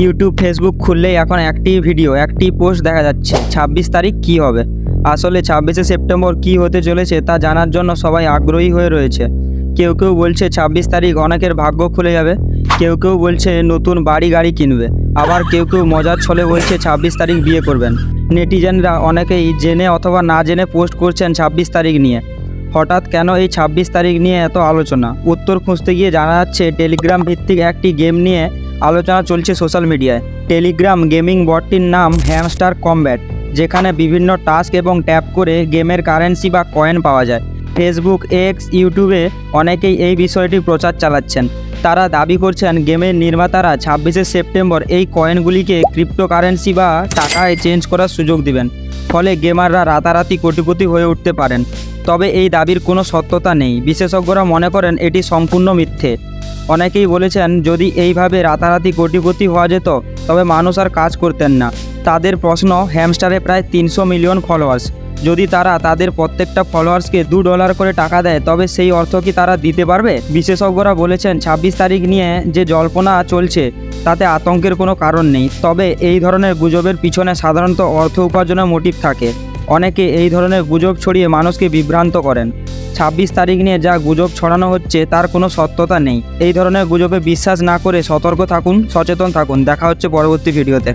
YouTube Facebook খুললেই এখন একটি ভিডিও একটি পোস্ট দেখা যাচ্ছে। ছাব্বিশ তারিখ কি হবে? আসলে ছাব্বিশে সেপ্টেম্বর কি হতে চলেছে তা জানার জন্য সবাই আগ্রহী হয়ে রয়েছে। কেউ কেউ বলছে ছাব্বিশ তারিখ অনেকের ভাগ্য খুলে যাবে। কেউ কেউ বলছে নতুন বাড়ি গাড়ি কিনবে। আবার কেউ কেউ মজার ছলে বলছে ছাব্বিশ তারিখ বিয়ে করবেন। নেটিজেনরা অনেকেই জেনে অথবা না জেনে পোস্ট করছেন ছাব্বিশ তারিখ নিয়ে। হঠাৎ কেন এই ছাব্বিশ তারিখ নিয়ে এত আলোচনা? উত্তর খুঁজতে গিয়ে জানা যাচ্ছে টেলিগ্রাম ভিত্তিক একটি গেম নিয়ে আলোচনা চলছে সোশ্যাল মিডিয়ায়। টেলিগ্রাম গেমিং বটটির নাম হ্যামস্টার কমব্যাট, যেখানে বিভিন্ন টাস্ক এবং ট্যাপ করে গেমের কারেন্সি বা কয়েন পাওয়া যায়। ফেসবুক, এক্স, ইউটিউবে অনেকেই এই বিষয়টি প্রচার চালাচ্ছেন। তারা দাবি করছেন, গেমের নির্মাতারা ছাব্বিশে সেপ্টেম্বর এই কয়েনগুলিকে ক্রিপ্টোকারেন্সি বা টাকায় চেঞ্জ করার সুযোগ দিবেন। ফলে গেমাররা রাতারাতি কোটিপতি হয়ে উঠতে পারেন। তবে এই দাবির কোনো সত্যতা নেই। বিশেষজ্ঞরা মনে করেন এটি সম্পূর্ণ মিথ্যে। অনেকেই বলেছেন, যদি এইভাবে রাতারাতি কোটিপতি হওয়া যেত, তবে মানুষ আর কাজ করতেন না। তাদের প্রশ্ন, হ্যামস্টারে প্রায় তিনশো মিলিয়ন ফলোয়ার্স যদি তারা তাদের প্রত্যেকটা ফলোয়ার্সকে দু ডলার করে টাকা দেয়, তবে সেই অর্থ কি তারা দিতে পারবে? বিশেষজ্ঞরা বলেছেন, ছাব্বিশ তারিখ নিয়ে যে জল্পনা চলছে, তাতে আতঙ্কের কোনো কারণ নেই। তবে এই ধরনের গুজবের পিছনে সাধারণত অর্থ উপার্জনের মোটিভ থাকে। অনেকে এই ধরনের গুজব ছড়িয়ে মানুষকে বিভ্রান্ত করেন। ছাব্বিশ তারিখ নিয়ে যা গুজব ছড়ানো হচ্ছে তার কোনো সত্যতা নেই। এই ধরনের গুজবে বিশ্বাস না করে সতর্ক থাকুন, সচেতন থাকুন। দেখা হচ্ছে পরবর্তী ভিডিওতে।